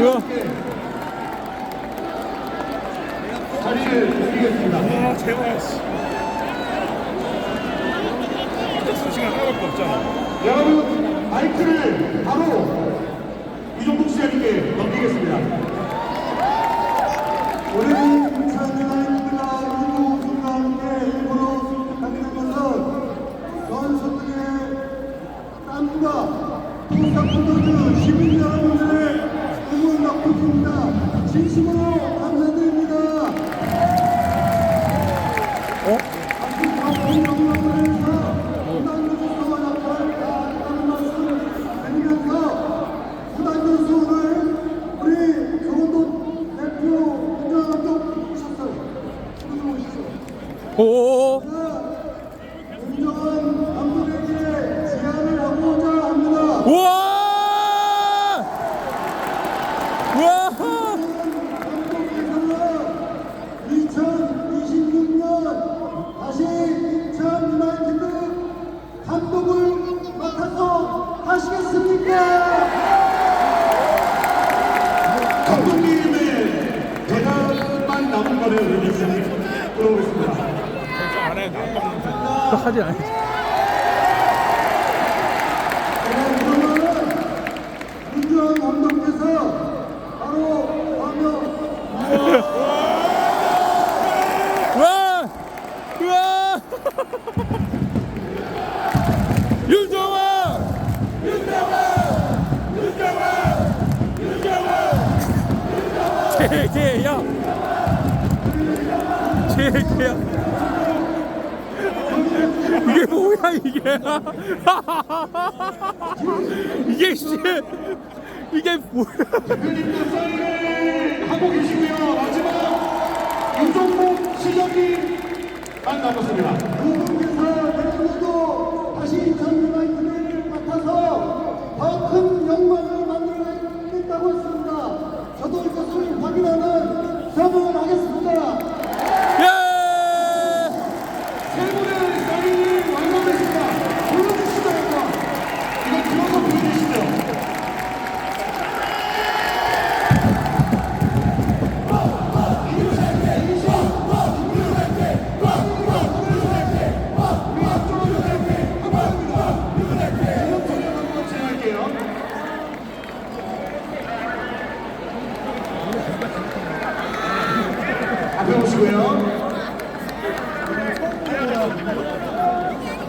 우와. 자리를 옮기겠습니다. 아 제발 수시간 하나밖에 없잖아 여러분 마이크를 바로 이종국 시장님께 넘기겠습니다. 우리 인천이가 일부 우승과 함께 일부러 승격하게 된 것은 선수들의 땀과 부탁부터즈 시민 여러분들의 응원 덕분입니다. 진심으로 감사드립니다. 어? 아 아까 하지 제개야 제 개야. 이게 뭐야 이게? 이게 씨 이게 뭐야? 하고 계시고요. 마지막 유종복 시장님 만 남았습니다. 영광을 만들겠다고 했습니다. 저도 이것을 확인하는 서부 주시고요.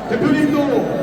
대표님도